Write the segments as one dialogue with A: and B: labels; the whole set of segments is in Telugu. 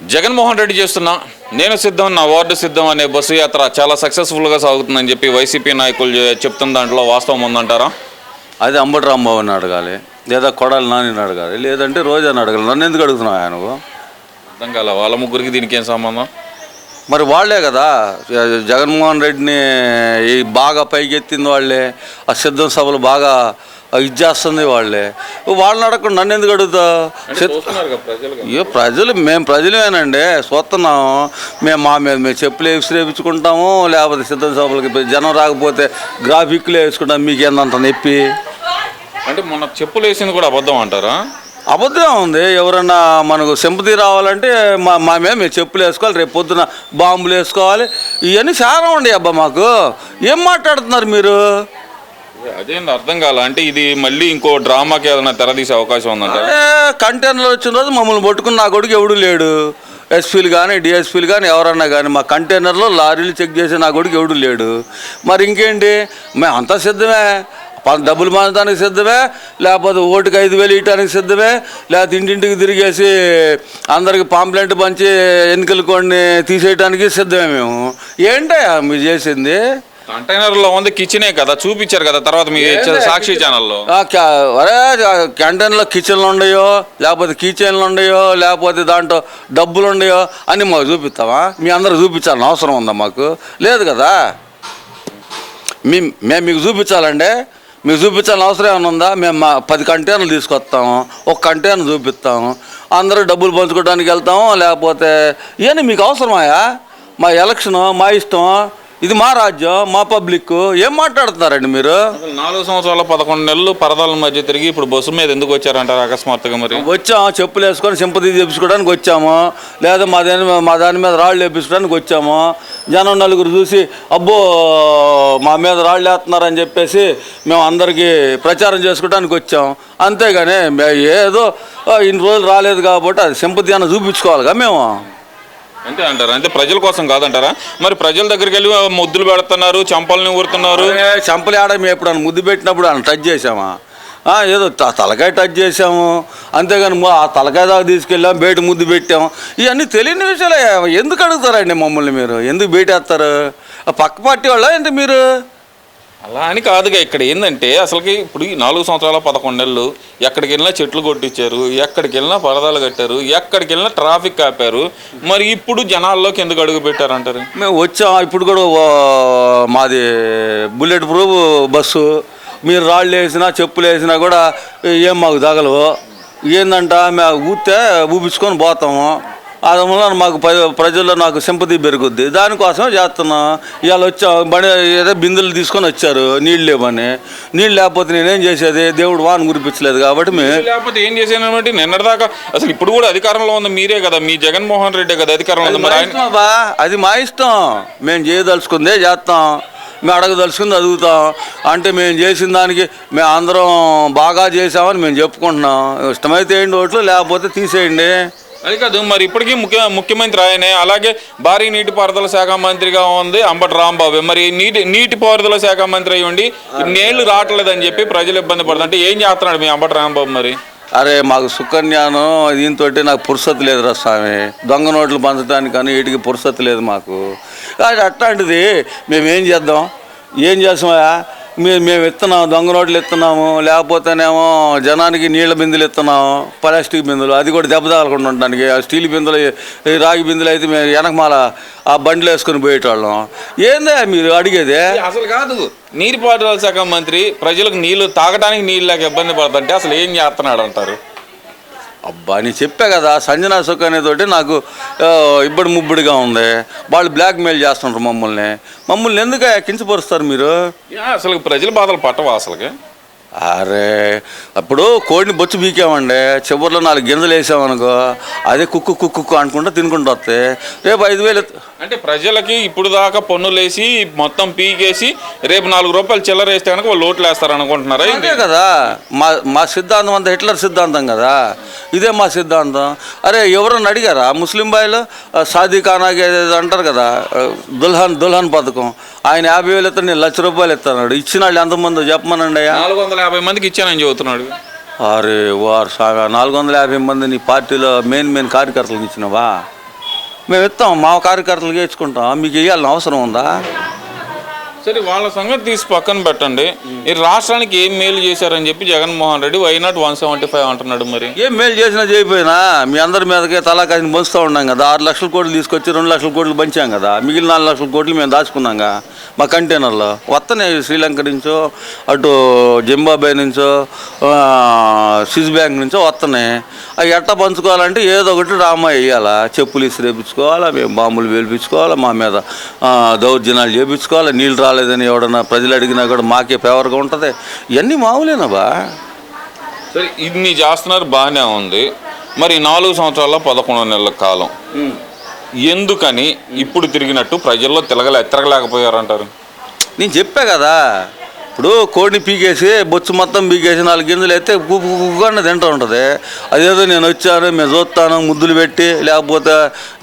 A: జగన్మోహన్ రెడ్డి చేస్తున్న నేను సిద్ధం నా వార్డు సిద్ధం అనే బస్సు యాత్ర చాలా సక్సెస్ఫుల్గా సాగుతుందని చెప్పి వైసీపీ నాయకులు చెప్తున్న దాంట్లో వాస్తవం ఉందంటారా?
B: అది అంబటి రాంబాబుని అడగాలి లేదా కొడాలి నానిని అడగాలి లేదంటే రోజాని అడగాలి. నన్ను ఎందుకు అడుగుతున్నావు ఆయన నువ్వు?
A: అర్థం కాల వాళ్ళ ముగ్గురికి దీనికి ఏం సంబంధం?
B: మరి వాళ్ళే కదా జగన్మోహన్ రెడ్డిని ఈ బాగా పైకెత్తింది వాళ్ళే ఆ సిద్ధం సభలు బాగా ఇది చేస్తుంది వాళ్ళే వాళ్ళని అడగకుండా నన్ను ఎందుకు అడుగుతావు సిద్ధ-
A: ప్రజలు
B: మేము ప్రజలేనండి చూస్తున్నాం. మేము మా మీద మేము చెప్పులు వేసుకుంటాము లేకపోతే సిద్ధం సభలకి జనం రాకపోతే గ్రాఫిక్లు వేసుకుంటాం మీకు ఏందంత నొప్పి?
A: అంటే మొన్న చెప్పులు వేసింది కూడా అబద్ధం అంటారా?
B: అబద్ధం ఉంది. ఎవరన్నా మనకు సింపతి రావాలంటే మా మా మీద మేము చెప్పులు వేసుకోవాలి రేపు పొద్దున బాంబులు వేసుకోవాలి. ఇవన్నీ చాలా ఉండే అబ్బా మాకు. ఏం మాట్లాడుతున్నారు మీరు?
A: అదేంటి అర్థం కాల? అంటే ఇది మళ్ళీ ఇంకో డ్రామాకి ఏదైనా తెరదీసే అవకాశం ఉందంట?
B: అరే కంటైనర్లు వచ్చిన రోజు మమ్మల్ని పట్టుకుని నా కొడుకు ఎవడు లేడు. ఎస్పీలు కానీ డిఎస్పీలు కానీ ఎవరన్నా కానీ మా కంటైనర్లో లారీలు చెక్ చేసే నా కొడుకు ఎవడు లేడు. మరి ఇంకేంటి? మేము అంతా సిద్ధమే. ప- డబ్బులు మానడానికి సిద్ధమే. లేకపోతే ఓటుకి ఐదు వేలు ఇవ్వడానికి సిద్ధమే. లేకపోతే ఇంటింటికి తిరిగేసి అందరికి పాంప్లెంట్ పంచి ఎన్నికలు కొన్ని తీసేయడానికి సిద్ధమే మేము. ఏంటయ్యా మీరు చేసింది?
A: కంటైనర్లో ఉంది కిచెనే కదా చూపించారు కదా తర్వాత మీ సాక్షి ఛానల్లో.
B: అరే క్యాంటీన్లో కిచెన్లు ఉండయో లేకపోతే కీచెన్లు ఉండయో లేకపోతే దాంట్లో డబ్బులు ఉండయో అని మాకు చూపిస్తావా? మీ అందరూ చూపించాలని అవసరం ఉందా మాకు? లేదు కదా? మీ మేము మీకు చూపించాలండి మీకు చూపించాలని అవసరం ఏమైనా ఉందా? మేము మా పది కంటైనర్లు తీసుకొస్తాము ఒక కంటైనర్ చూపిస్తాము అందరూ డబ్బులు పంచుకోవడానికి వెళ్తాము లేకపోతే ఇవన్నీ మీకు అవసరమాయా? మా ఎలక్షను మా ఇష్టం ఇది మా రాజ్యం మా పబ్లిక్. ఏం మాట్లాడుతున్నారండి మీరు?
A: నాలుగు సంవత్సరాల పదకొండు నెలలు పరదాల మధ్య తిరిగి ఇప్పుడు బస్సు మీద ఎందుకు వచ్చారంటారు అకస్మాత్తుగా మరి?
B: వచ్చాము చెప్పులు వేసుకొని సింపతి తెప్పించుకోవడానికి వచ్చాము. లేదా మా దాని మీద- మా దాని మీద రాళ్ళు వేపించుకోవడానికి వచ్చాము. జనం నలుగురు చూసి అబ్బో మా మీద రాళ్ళు వేస్తున్నారని చెప్పేసి మేము అందరికీ ప్రచారం చేసుకోవడానికి వచ్చాం. అంతేగాని ఏదో ఇన్ని రోజులు రాలేదు కాబట్టి అది సింపతి అన్న చూపించుకోవాలిగా మేము.
A: అంతే అంటారా? అంటే ప్రజల కోసం కాదంటారా? మరి ప్రజల దగ్గరికి వెళ్ళి ముద్దులు పెడుతున్నారు చంపల్ని ఊరుతున్నారు.
B: చంపలు ఆడ మేము ఎప్పుడు ముద్దు పెట్టినప్పుడు ఆయన టచ్ చేసామా ఏదో త- తలకాయ టచ్ చేసాము అంతేగాని మా- ఆ తలకాయ దాకా తీసుకెళ్ళాం బయట ముద్దు పెట్టాము. ఇవన్నీ తెలియని విషయాలే. ఎందుకు అడుగుతారండి మమ్మల్ని మీరు? ఎందుకు బయటేస్తారు? పక్క పార్టీ వాళ్ళ ఏంటి మీరు?
A: అలా అని కాదుగా ఇక్కడ ఏంటంటే అసలుకి ఇప్పుడు ఈ నాలుగు సంవత్సరాల పదకొండు నెలలు ఎక్కడికి వెళ్ళినా చెట్లు కొట్టించారు ఎక్కడికి వెళ్ళినా పరదాలు కట్టారు ఎక్కడికి వెళ్ళినా ట్రాఫిక్ ఆపారు. మరి ఇప్పుడు జనాల్లోకి ఎందుకు అడుగు పెట్టారంటారు?
B: మేము వచ్చాం ఇప్పుడు కూడా ఓ, మాది బుల్లెట్ ప్రూఫ్ బస్సు. మీరు రాళ్ళు వేసినా చెప్పులు వేసినా కూడా ఏం మాకు తగలవు. ఏందంట మేము ఊతే ఊపించుకొని పోతాము. అందువల్ల మాకు ప్ర- ప్రజల్లో నాకు సింపతి పెరుగుద్ది. దానికోసమే చేస్తున్నాం. ఇవాళ వచ్చాం బండి ఏదో బిందెలు తీసుకొని వచ్చారు నీళ్ళు లేవని. నీళ్ళు లేకపోతే నేనేం చేసేది? దేవుడు వాన కురిపించలేదు కాబట్టి మేము
A: లేకపోతే ఏం చేశాను బట్టి నిన్నటిదాకా అసలు ఇప్పుడు కూడా అధికారంలో ఉంది మీరే కదా మీ జగన్మోహన్ రెడ్డి కదా అధికారంలో
B: అది
A: ఉంది.
B: అది మా ఇష్టం. మేము చేయదలుచుకుందే చేస్తాం. మేము అడగదలుచుకుంది అడుగుతాం. అంటే మేము చేసిన దానికి మేము అందరం బాగా చేసామని మేము చెప్పుకుంటున్నాం. ఇష్టమైతే ఏంటి ఓట్లు లేకపోతే తీసేయండి.
A: అది కాదు మరి ఇప్పటికీ ముఖ్య ముఖ్యమంత్రి ఆయనే. అలాగే భారీ నీటిపారుదల శాఖ మంత్రిగా ఉంది అంబటి రాంబాబు. మరి నీటి నీటిపారుదల శాఖ మంత్రి అయ్యి ఉండి నీళ్ళు రావట్లేదని చెప్పి ప్రజలు ఇబ్బంది పడుతుంటే అంటే ఏం చేస్తున్నాడు మీ అంబటి రాంబాబు మరి?
B: అరే మాకు సుకన్యాను దీంతో నాకు పురుసత్ లేదురా స్వామి. దొంగ నోట్లు పంచడానికి కానీ వీటికి పురుసత్ లేదు మాకు. అది అట్లాంటిది మేము ఏం చేద్దాం? ఏం చేస్తామా మేము మేము ఇస్తున్నాం దొంగ నోట్లు ఇస్తున్నాము లేకపోతేనేమో జనానికి నీళ్ళ బిందులు ఇస్తున్నాము ప్లాస్టిక్ బిందులు అది కూడా దెబ్బ తగలకుండా ఉండడానికి ఆ స్టీల్ బిందెలు రాగి బిందెలు అయితే మేము వెనకమాల ఆ బండ్లు వేసుకొని పోయేటోళ్ళం. ఏందా మీరు అడిగేదే?
A: అసలు కాదు. నీటిపారుదల శాఖ మంత్రి ప్రజలకు నీళ్ళు తాగడానికి నీళ్ళు లేక ఇబ్బంది పడుతుంటే అసలు ఏం చేస్తున్నాడు అంటారు
B: అబ్బా నేను చెప్పా కదా సంజనా సుఖ్ అనేతోటి నాకు ఇబ్బడి ముబ్బడిగా ఉంది. వాళ్ళు బ్లాక్మెయిల్ చేస్తుంటారు మమ్మల్ని. మమ్మల్ని ఎందుకు కించపరుస్తారు మీరు?
A: అసలు ప్రజల బాధలు పట్టవా అసలుకి?
B: అరే అప్పుడు కోడిని బొచ్చు బీకామండి చివరిలో నాలుగు గింజలు వేసామనుకో అదే కుక్కు కుక్కు అనుకుంటా తినుకుంటూ వస్తాయి రేపు ఐదు వేలు
A: అంటే ప్రజలకి ఇప్పుడు దాకా పన్నులు వేసి మొత్తం పీకేసి రేపు నాలుగు రూపాయలు చిల్లర వేస్తే కనుక వాళ్ళు ఓట్లు వేస్తారు అనుకుంటున్నారా?
B: అదే కదా. మా మా సిద్ధాంతం అంతా హిట్లర్ సిద్ధాంతం కదా. ఇదే మా సిద్ధాంతం. అరే ఎవరన్నా అడిగారా? ముస్లిం బాయ్లు సాదీ ఖానాకి ఏదేదో అంటారు కదా దుల్హన్ దుల్హన్ పథకం. ఆయన యాభై వేలు ఇస్తాను నేను లక్ష రూపాయలు ఇస్తాడు ఇచ్చిన వాళ్ళు ఎంతమందో చెప్పమనండి అయ్యా.
A: నాలుగు వందల యాభై మందికి ఇచ్చానని చెబుతున్నాడు.
B: అరే వారు సాగా నాలుగు వందల యాభై మంది నీ పార్టీలో మెయిన్ మెయిన్ కార్యకర్తలకు ఇచ్చినవా? మేము ఇస్తాం మా కార్యకర్తలకు ఇచ్చుకుంటాం. మీకు ఇవ్వాలని అవసరం ఉందా?
A: సరే వాళ్ళ సంగతి తీసి పక్కన పెట్టండి. ఈ రాష్ట్రానికి ఏం మేలు చేశారని చెప్పి Jaganmohan Reddy why not one seventy five అంటున్నాడు మరి?
B: ఏం మేలు చేసినా చేయకపోయినా మీ అందరి మీదకే తలా కాసిన పంచుతూ ఉన్నాం కదా. ఆరు లక్షల కోట్లు తీసుకొచ్చి రెండు లక్షల కోట్లు పంచాం కదా. మిగిలిన నాలుగు లక్షల కోట్లు మేము దాచుకున్నాంగా మా కంటైనర్లో వస్తున్నాయి శ్రీలంక నుంచో అటు జింబాబే నుంచో స్విస్ బ్యాంక్ నుంచో వస్తున్నాయి అవి ఎట్టా పంచుకోవాలంటే ఏదో ఒకటి డ్రామా వేయాలా. చెప్పులు ఇసిరేపించుకోవాలా మేము బాంబులు వేల్పించుకోవాలా మా మీద దౌర్జన్యాలు చేపించుకోవాలా నీళ్ళు రాలేదని ఎవడన్నా ప్రజలు అడిగినా కూడా మాకే ఫేవర్గా ఉంటుంది. ఇవన్నీ మామూలేనా
A: సరే ఇన్ని చేస్తున్నారు బాగానే ఉంది. మరి నాలుగు సంవత్సరాల్లో పదకొండు నెలల కాలం. ఎందుకని ఇప్పుడు తిరిగినట్టు ప్రజల్లో తిరగలే తిరగలేకపోయారంటారు?
B: నేను చెప్పా కదా ఇప్పుడు కోడిని పీకేసి బొచ్చు మొత్తం పీకేసి నాలుగు గింజలు అయితే కుక్కన్న తింటూ ఉంటుంది. అదేదో నేను వచ్చాను మేము చూస్తాను ముద్దులు పెట్టి లేకపోతే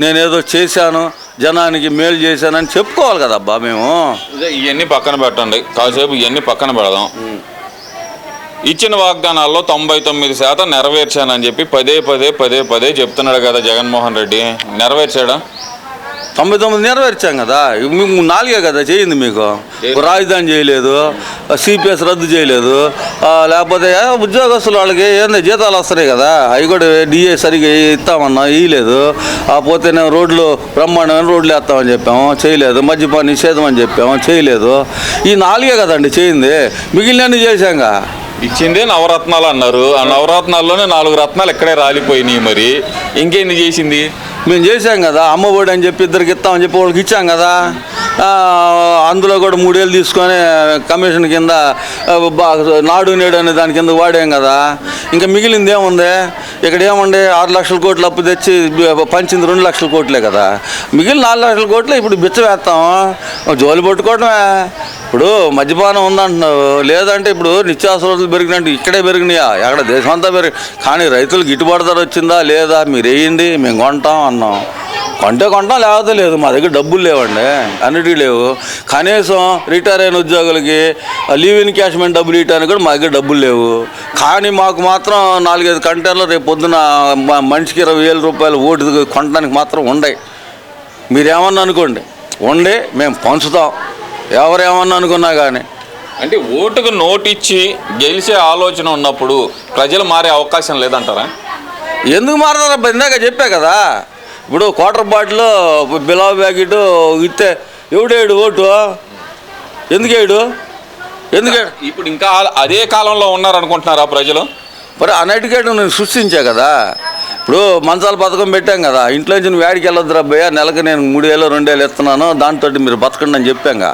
B: నేనేదో చేశాను జనానికి మేలు చేశానని చెప్పుకోవాలి కదా అబ్బా మేము.
A: ఇవన్నీ పక్కన పెట్టండి. కాసేపు ఇవన్నీ పక్కన పెడదాం. ఇచ్చిన వాగ్దానాల్లో తొంభై తొమ్మిది శాతం నెరవేర్చానని చెప్పి పదే పదే పదే పదే చెప్తున్నాడు కదా జగన్మోహన్ రెడ్డి. నెరవేర్చాడా?
B: తొంభై తొమ్మిది నెరవేర్చాం కదా. మీకు నాలుగే కదా చేయింది మీకు. రాజధాని చేయలేదు సిపిఎస్ రద్దు చేయలేదు లేకపోతే ఉద్యోగస్తులు వాళ్ళకి ఏంది జీతాలు వస్తున్నాయి కదా. అవి కూడా డిఏ సరిగా ఇస్తామన్నా ఇవ్వలేదు ఆ పోతేనే రోడ్లు బ్రహ్మాండమైన రోడ్లు వేస్తామని చెప్పాము చేయలేదు. మద్యపాన నిషేధం అని చెప్పాము చేయలేదు. ఈ నాలుగే కదండి చేయింది. మిగిలినన్ని చేశాంగా.
A: ఇచ్చిందే నవరత్నాలు అన్నారు. ఆ నవరత్నాల్లోనే నాలుగు రత్నాలు ఇక్కడే రాలిపోయినాయి మరి. ఇంకేంది చేసింది?
B: మేము చేశాం కదా అమ్మఒడి అని చెప్పి ఇద్దరికి ఇస్తామని చెప్పి వాళ్ళకి ఇచ్చాం కదా. అందులో కూడా మూడేళ్ళు తీసుకొని కమిషన్ కింద బా- నాడు నేడు అనే దాని కింద వాడాం కదా. ఇంకా మిగిలింది ఏముంది? ఇక్కడ ఏముంది? ఆరు లక్షల కోట్లు అప్పు తెచ్చి పంచింది రెండు లక్షల కోట్లే కదా. మిగిలిన నాలుగు లక్షల కోట్లు ఇప్పుడు బిచ్చ వేస్తాం. జోలి పట్టుకోవడమే ఇప్పుడు మద్యపానం ఉందంటున్నావు. లేదంటే ఇప్పుడు నిత్యావసరాలు పెరిగినట్టు ఇక్కడే పెరిగినాయా? ఎక్కడ దేశం అంతా పెరిగి? కానీ రైతులకు గిట్టుబాటు ధర వచ్చిందా లేదా? మీరు వేయండి మేము కొంటాం అన్నాం. కొంటే కొంటాం లేకపోతే లేదు. మా దగ్గర డబ్బులు లేవండి. అన్నిటికీ లేవు. కనీసం రిటైర్ అయిన ఉద్యోగులకి లీవ్ ఇన్ క్యాష్మెంట్ డబ్బులు ఇవ్వడానికి కూడా మా దగ్గర డబ్బులు లేవు. కానీ మాకు మాత్రం నాలుగైదు కంటైనర్లు రేపు పొద్దున మ- మనిషికి ఇరవై వేల రూపాయలు ఓటు కొనడానికి మాత్రం ఉండయి మీరేమన్నా అనుకోండి ఉండి మేము పంచుతాం. ఎవరేమన్నా అనుకున్నా కానీ
A: అంటే ఓటుకు నోటు ఇచ్చి గెలిచే ఆలోచన ఉన్నప్పుడు ప్రజలు మారే అవకాశం లేదంటారా?
B: ఎందుకు మారతారబ్బా ఇందాక చెప్పా కదా. ఇప్పుడు క్వార్టర్ బాటిల్ బిలావ్ ప్యాకెట్ ఇస్తే ఎవడేడు ఓటు? ఎందుకేడు ఎందుకేడు
A: ఇప్పుడు ఇంకా అదే కాలంలో ఉన్నారనుకుంటున్నారా ప్రజలు?
B: మరి అన్నిటికేటు నేను సృష్టించా కదా. ఇప్పుడు మంచాల పథకం పెట్టాం కదా ఇంట్లో నుంచి నువ్వు వేడికి వెళ్ళొద్దు రబ్బయ్య నెలకు నేను మూడు వేలు రెండు వేలు ఇస్తున్నాను దాంతో మీరు బతకండి అని చెప్పాంగా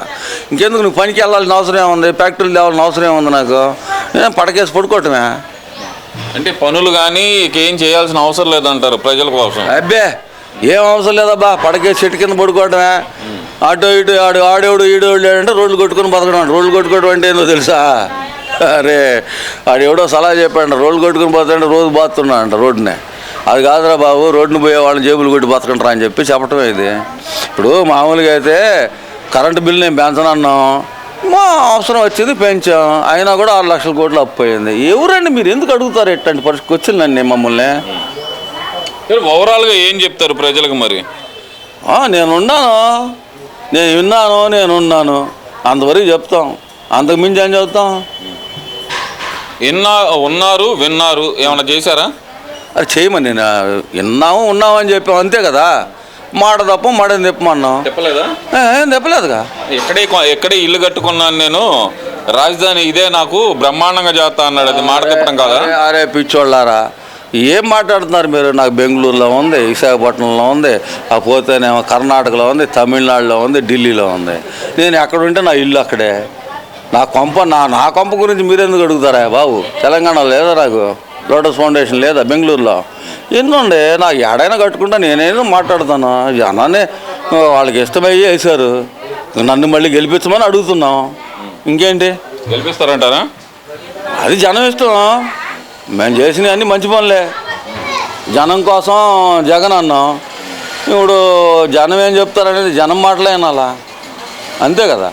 B: ఇంకెందుకు నువ్వు పనికి వెళ్ళాల్సిన అవసరం ఏముంది? ఫ్యాక్టరీలు తేవాల్సిన అవసరం ఏముంది నాకు? నేను పడకేసి పడుకోవటమే?
A: అంటే పనులు కానీ ఏం చేయాల్సిన అవసరం లేదంటారు ప్రజల కోసం.
B: అబ్బే ఏం అవసరం లేదబ్బా పడకే చెట్టు కింద పడుకోవటమే. అటు ఇటు ఆడు ఆడేవాడు ఈడేవాడు అంటే రోడ్లు కొట్టుకొని బతకడం. రోడ్లు కొట్టుకోవడం అంటే ఏందో తెలుసా? అరే ఆడు ఎవడో సలహా చెప్పాడు రోడ్లు కొట్టుకొని పోతాడంటే రోజు బాతున్నా అంట రోడ్డునే. అది కాదురా బాబు రోడ్డుని పోయే వాళ్ళని జేబులు కొట్టి బతకంటారా అని చెప్పి చెప్పటమే ఇది. ఇప్పుడు మామూలుగా అయితే కరెంటు బిల్లు నేను పెంచనన్నాం మా అవసరం వచ్చింది పెంచాం. అయినా కూడా ఆరు లక్షల కోట్లు అప్పు అయింది ఎవరండి మీరు? ఎందుకు అడుగుతారు ఎట్లాంటి పరిస్థితికి వచ్చిందండి మమ్మల్ని.
A: ఓవరాల్గా ఏం చెప్తారు ప్రజలకు మరి?
B: నేనున్నాను. నేను విన్నాను నేను ఉన్నాను అంతవరకు చెప్తాం. అంతకు మించి ఏం చెప్తాం?
A: విన్నా ఉన్నారు విన్నారు. ఏమైనా చేశారా?
B: అది చేయమని నేను విన్నాము ఉన్నాము అని చెప్పాం అంతే కదా. మాట తప్ప మాట చెప్పమన్నాం
A: చెప్పలేదా
B: ఏ, చెప్పలేదుగా
A: ఎక్కడే ఎక్కడే ఇల్లు కట్టుకున్నాను నేను రాజధాని ఇదే నాకు బ్రహ్మాండంగా చేస్తా అన్నాడు అది మాట తిప్పడం కాదా?
B: అరే, అరే పిచ్చోళ్ళారా. ఏం మాట్లాడుతున్నారు మీరు? నాకు బెంగళూరులో ఉంది విశాఖపట్నంలో ఉంది ఆ పోతేనేమో కర్ణాటకలో ఉంది తమిళనాడులో ఉంది ఢిల్లీలో ఉంది. నేను ఎక్కడ ఉంటే నా ఇల్లు అక్కడే. నా కొంప నా నా కొంప గురించి మీరెందుకు అడుగుతారా బాబు? తెలంగాణలో లేదా నాకు. లోటస్ ఫౌండేషన్ లేదా బెంగళూరులో. ఎన్నుండే నాకు ఎడైనా కట్టుకుంటా నేనేదో మాట్లాడుతాను. జనాన్ని వాళ్ళకి ఇష్టమయ్యి వేశారు నన్ను మళ్ళీ గెలిపించమని అడుగుతున్నాం. ఇంకేంటి?
A: గెలిపిస్తారంటారా?
B: అది జనం ఇష్టం. మేము చేసినవి అన్నీ మంచి పనులే. జనం కోసం జగన్ అన్నాం. ఇప్పుడు జనం ఏం చెప్తారనేది జనం మాటలే అలా అంతే కదా?